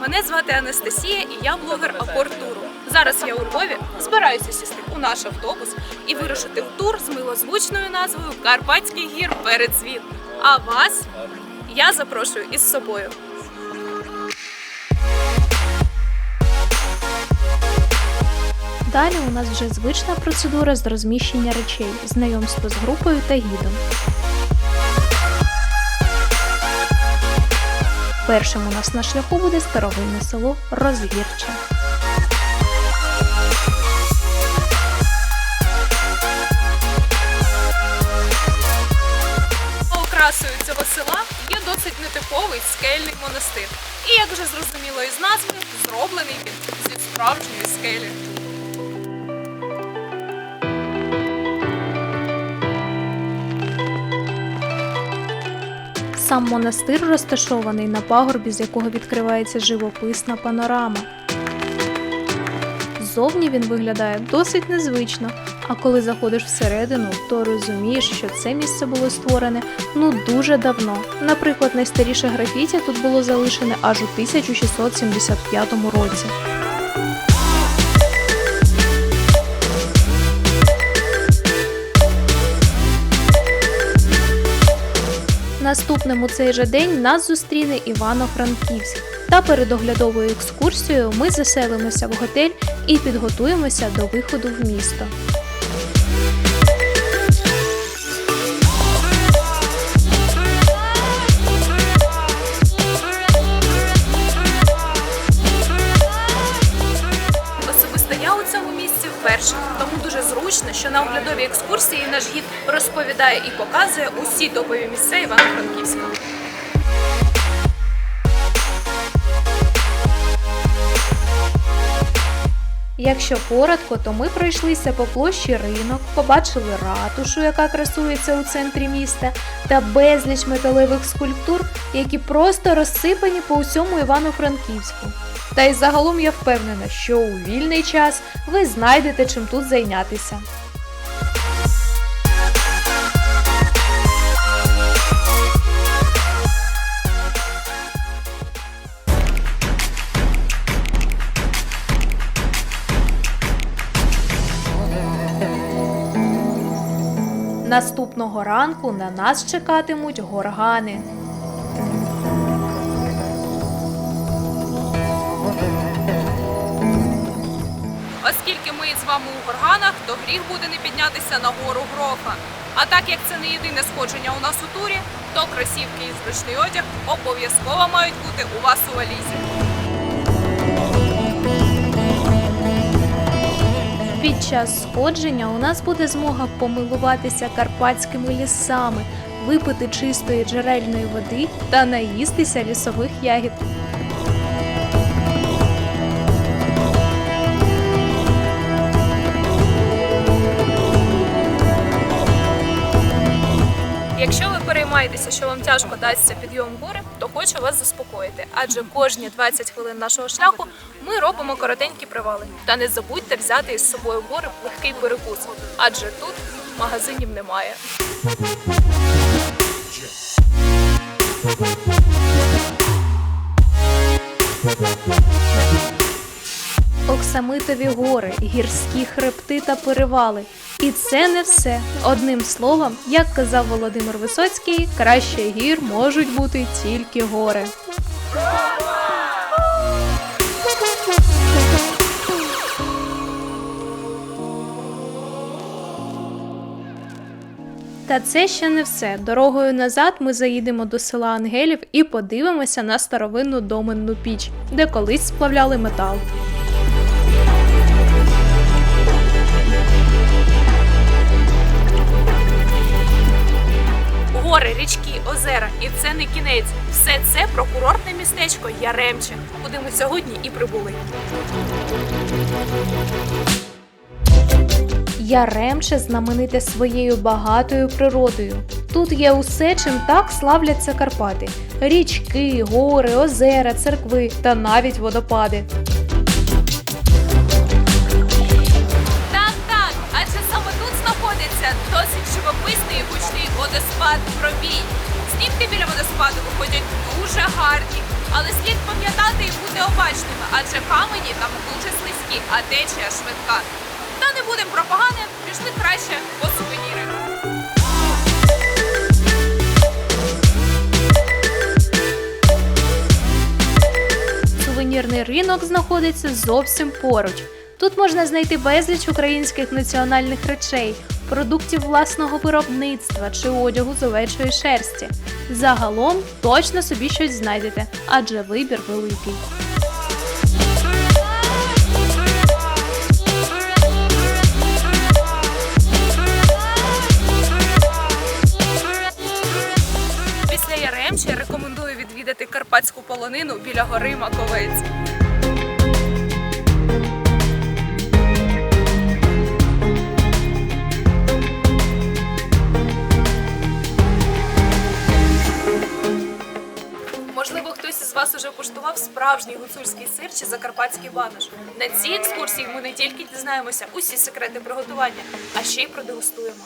Мене звати Анастасія і я блогер Апортуру. Зараз я у Львові збираюся сісти у наш автобус і вирушити в тур з милозвучною назвою Карпатський гір передзвіт. А вас я запрошую із собою. Далі у нас вже звична процедура з розміщення речей, знайомство з групою та гідом. Першим у нас на шляху буде старовинне село Розгірче. Окрасою цього села є досить нетиповий скельний монастир. І як вже зрозуміло із назви, зроблений він зі справжньої скелі. Сам монастир розташований на пагорбі, з якого відкривається живописна панорама. Ззовні він виглядає досить незвично, а коли заходиш всередину, то розумієш, що це місце було створене ну дуже давно. Наприклад, найстаріше графіті тут було залишене аж у 1675 році. Наступним у цей же день нас зустріне Івано-Франківськ. Та перед оглядовою екскурсією ми заселимося в готель і підготуємося до виходу в місто. Зручно, що на оглядовій екскурсії наш гід розповідає і показує усі топові місця Івано-Франківська. Якщо коротко, то ми пройшлися по площі ринок, побачили ратушу, яка красується у центрі міста, та безліч металевих скульптур, які просто розсипані по усьому Івано-Франківську. Та й загалом я впевнена, що у вільний час ви знайдете чим тут зайнятися. Наступного ранку на нас чекатимуть горгани. Оскільки ми з вами у горганах, то гріх буде не піднятися на гору грофа. А так як це не єдине сходження у нас у турі, то кросівки і зручний одяг обов'язково мають бути у вас у валізі. Під час сходження у нас буде змога помилуватися карпатськими лісами, випити чистої джерельної води та наїстися лісових ягід. Ви що вам тяжко дасться підйом гори, то хочу вас заспокоїти, адже кожні 20 хвилин нашого шляху ми робимо коротенькі привали. Та не забудьте взяти із собою гори легкий перекус, адже тут магазинів немає. Оксамитові гори, гірські хребти та перевали. І це не все. Одним словом, як казав Володимир Висоцький, краще гір можуть бути тільки гори. Та це ще не все. Дорогою назад ми заїдемо до села Ангелів і подивимося на старовинну доменну піч, де колись сплавляли метал. Гори, річки, озера, і це не кінець. Все це про курортне містечко Яремче, куди ми сьогодні і прибули. Яремче знамените своєю багатою природою. Тут є усе, чим так славляться Карпати: річки, гори, озера, церкви та навіть водопади. Біля водоспаду виходять дуже гарні, але слід пам'ятати і бути обачними, адже камені там дуже слизькі, а течія швидка. Та не будемо про погане, пішли краще по сувеніри. Сувенірний ринок знаходиться зовсім поруч. Тут можна знайти безліч українських національних речей, продуктів власного виробництва чи одягу з овечої шерсті. Загалом точно собі щось знайдете, адже вибір великий. Після Яремчі рекомендую відвідати карпатську полонину біля гори Маковець. Справжній гуцульський сир чи закарпатський банош. На цій екскурсії ми не тільки дізнаємося усі секрети приготування, а ще й продегустуємо.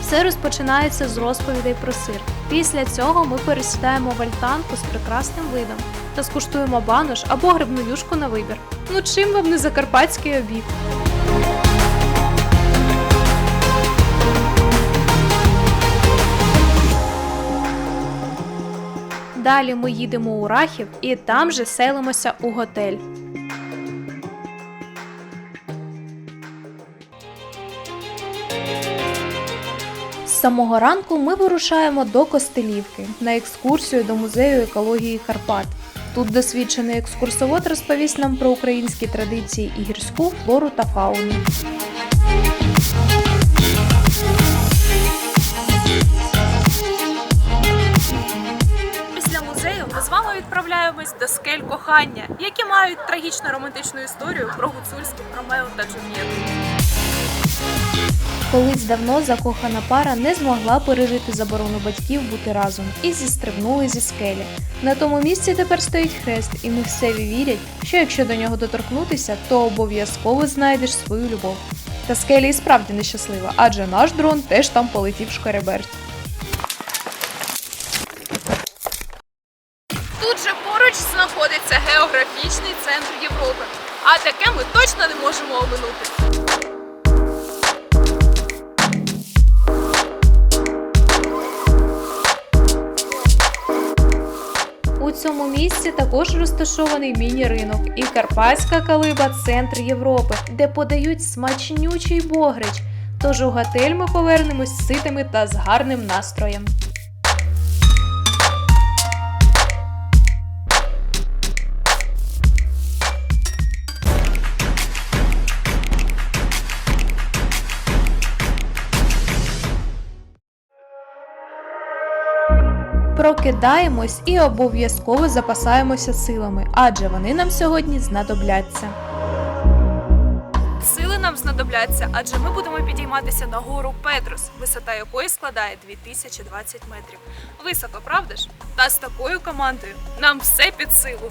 Все розпочинається з розповідей про сир. Після цього ми пересідаємо в альтанку з прекрасним видом та скуштуємо банош або грибну юшку на вибір. Ну чим вам не закарпатський обід? Далі ми їдемо у Рахів і там же селимося у готель. З самого ранку ми вирушаємо до Костелівки на екскурсію до музею екології Карпат. Тут досвідчений екскурсовод розповість нам про українські традиції і гірську флору та фауну. Кохання, які мають трагічно романтичну історію про гуцульських Ромео та Джульєту. Колись давно закохана пара не змогла пережити заборону батьків бути разом і зістрибнули зі скелі. На тому місці тепер стоїть хрест, і місцеві вірять, що якщо до нього доторкнутися, то обов'язково знайдеш свою любов. Та скеля і справді нещаслива, адже наш дрон теж там полетів шкереберть. А таке ми точно не можемо оминути. У цьому місці також розташований міні-ринок і Карпатська калиба центр Європи, де подають смачнючий богрич. Тож у готель ми повернемось ситими та з гарним настроєм. Прокидаємось і обов'язково запасаємося силами, адже вони нам сьогодні знадобляться. Сили нам знадобляться, адже ми будемо підійматися на гору Петрос, висота якої складає 2020 метрів. Високо, правда ж? Та з такою командою нам все під силу.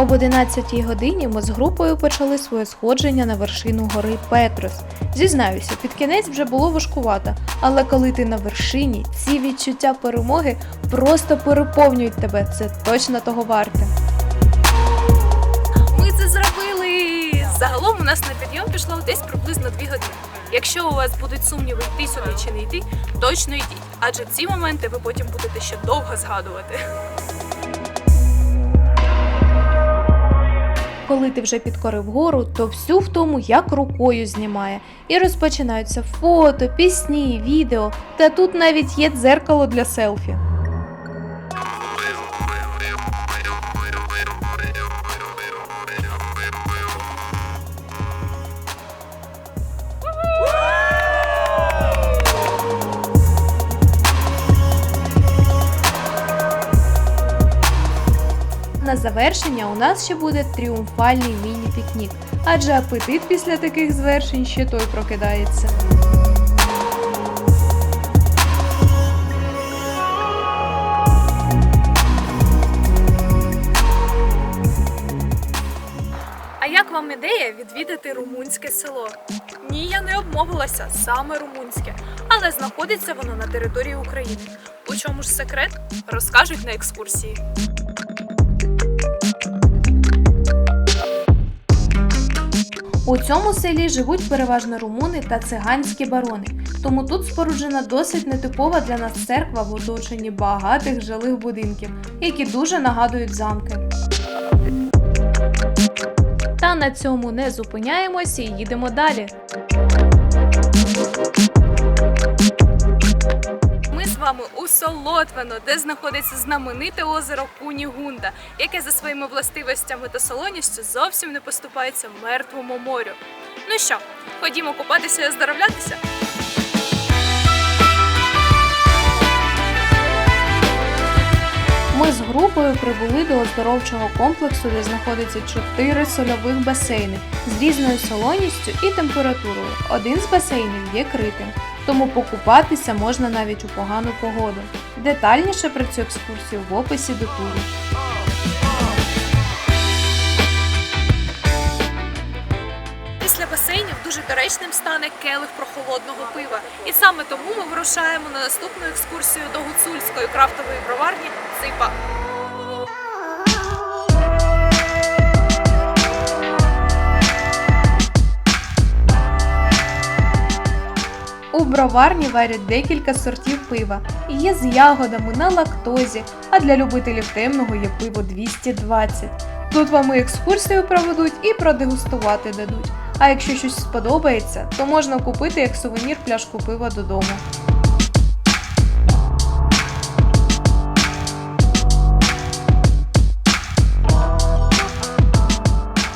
Об 11 годині ми з групою почали своє сходження на вершину гори Петрос. Зізнаюся, під кінець вже було важкувато, але коли ти на вершині, ці відчуття перемоги просто переповнюють тебе. Це точно того варте. Ми це зробили! Загалом у нас на підйом пішло десь приблизно 2 години. Якщо у вас будуть сумніви йти сюди чи не йти, точно йдіть, адже ці моменти ви потім будете ще довго згадувати. Коли ти вже підкорив гору, то всю втому як рукою знімає. І розпочинаються фото, пісні, відео. Та тут навіть є дзеркало для селфі. завершення у нас ще буде тріумфальний міні-пікнік, адже апетит після таких звершень ще той прокидається. А як вам ідея відвідати румунське село? Ні, я не обмовилася саме румунське, але знаходиться воно на території України. У чому ж секрет розкажуть на екскурсії. У цьому селі живуть переважно румуни та циганські барони, тому тут споруджена досить нетипова для нас церква в оточенні багатих жилих будинків, які дуже нагадують замки. Та на цьому не зупиняємося і їдемо далі. Вами у Солотвино, де знаходиться знамените озеро Кунігунда, яке за своїми властивостями та солоністю зовсім не поступається мертвому морю. Ну що, ходімо купатися і оздоровлятися? Ми з групою прибули до оздоровчого комплексу, де знаходиться чотири сольових басейни з різною солоністю і температурою. Один з басейнів є критим, тому покупатися можна навіть у погану погоду. Детальніше про цю екскурсію в описі до туру. Після басейнів дуже доречним стане келих прохолодного пива. І саме тому ми вирушаємо на наступну екскурсію до гуцульської крафтової броварні Ципа. Броварні варять декілька сортів пива. Є з ягодами на лактозі, а для любителів темного є пиво 220. Тут вам і екскурсію проведуть і продегустувати дадуть. А якщо щось сподобається, то можна купити як сувенір пляшку пива додому.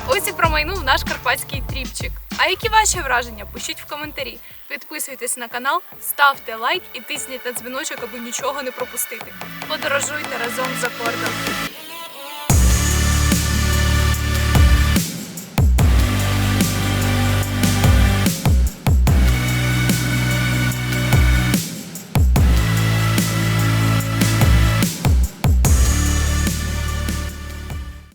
Ось і промайнув наш карпатський тріпчик. А які ваші враження? Пишіть в коментарі. Підписуйтесь на канал, ставте лайк і тисніть на дзвіночок, аби нічого не пропустити. Подорожуйте разом за кордон.